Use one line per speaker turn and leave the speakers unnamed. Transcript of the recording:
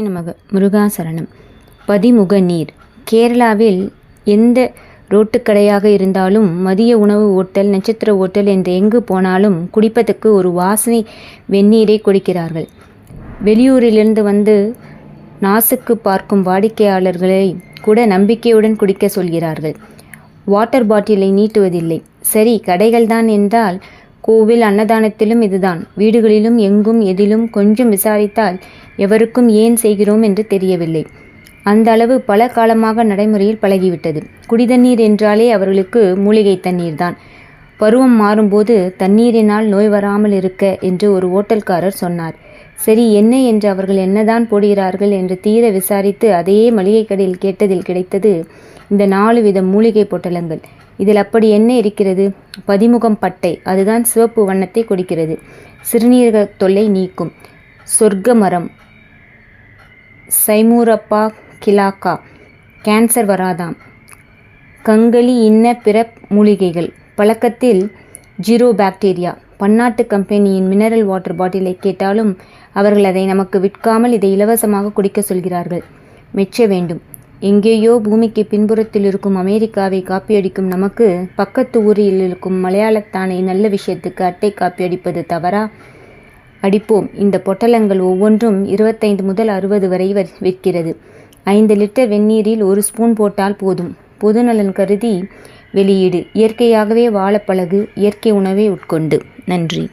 நமக. முருகாசரணம். பதிமுக நீர். கேரளாவில் எந்த ரோட்டுக்கடையாக இருந்தாலும் மதிய உணவு ஓட்டல் நட்சத்திர ஓட்டல் என்று எங்கு போனாலும் குடிப்பதற்கு ஒரு வாசனை வெந்நீரை கொடுக்கிறார்கள். வெளியூரிலிருந்து வந்து நாசுக்கு பார்க்கும் வாடிக்கையாளர்களை கூட நம்பிக்கையுடன் குடிக்க சொல்கிறார்கள். வாட்டர் பாட்டிலை நீட்டுவதில்லை. சரி கடைகள்தான் என்றால் கோவில் அன்னதானத்திலும் இதுதான். வீடுகளிலும் எங்கும் எதிலும் கொஞ்சம் விசாரித்தால் எவருக்கும் ஏன் செய்கிறோம் என்று தெரியவில்லை. அந்த அளவு பல காலமாக நடைமுறையில் பழகிவிட்டது. குடிதண்ணீர் என்றாலே அவர்களுக்கு மூலிகை தண்ணீர் தான். பருவம் மாறும்போது தண்ணீரினால் நோய் வராமல் இருக்க என்று ஒரு ஓட்டல்காரர் சொன்னார். சரி என்ன என்று அவர்கள் என்னதான் போடுகிறார்கள் என்று தீர விசாரித்து அதையே மளிகை கடையில் கேட்டதில் கிடைத்தது இந்த நாலு வித மூலிகை பொட்டலங்கள். இதில் அப்படி என்ன இருக்கிறது? பதிமுகம் பட்டை அதுதான் சிவப்பு வண்ணத்தை கொடுக்கிறது. சிறுநீரக தொல்லை நீக்கும். சொர்க்க மரம் சைமூரப்பா கிலாக்கா. கேன்சர் வராதாம். கங்களி இன்ன பிற மூலிகைகள். பழக்கத்தில் ஜீரோ பாக்டீரியா. பன்னாட்டு கம்பெனியின் மினரல் வாட்டர் பாட்டிலை கேட்டாலும் அவர்கள் அதை நமக்கு விற்காமல் இதை இலவசமாக குடிக்க சொல்கிறார்கள். மெச்ச வேண்டும். எங்கேயோ பூமிக்கு பின்புறத்தில் இருக்கும் அமெரிக்காவை காப்பியடிக்கும் நமக்கு பக்கத்து ஊரில் இருக்கும் மலையாளத்தானை நல்ல விஷயத்துக்கு அட்டை காப்பியடிப்பது தவறா? அடிப்போம். இந்த பொட்டலங்கள் ஒவ்வொன்றும் இருபத்தைந்து முதல் அறுபது வரை விற்கிறது. ஐந்து லிட்டர் வெந்நீரில் ஒரு ஸ்பூன் போட்டால் போதும். பொதுநலன் கருதி வெளியீடு. இயற்கையாகவே வாழப்பழகு இயற்கை உணவை உட்கொண்டு. நன்றி.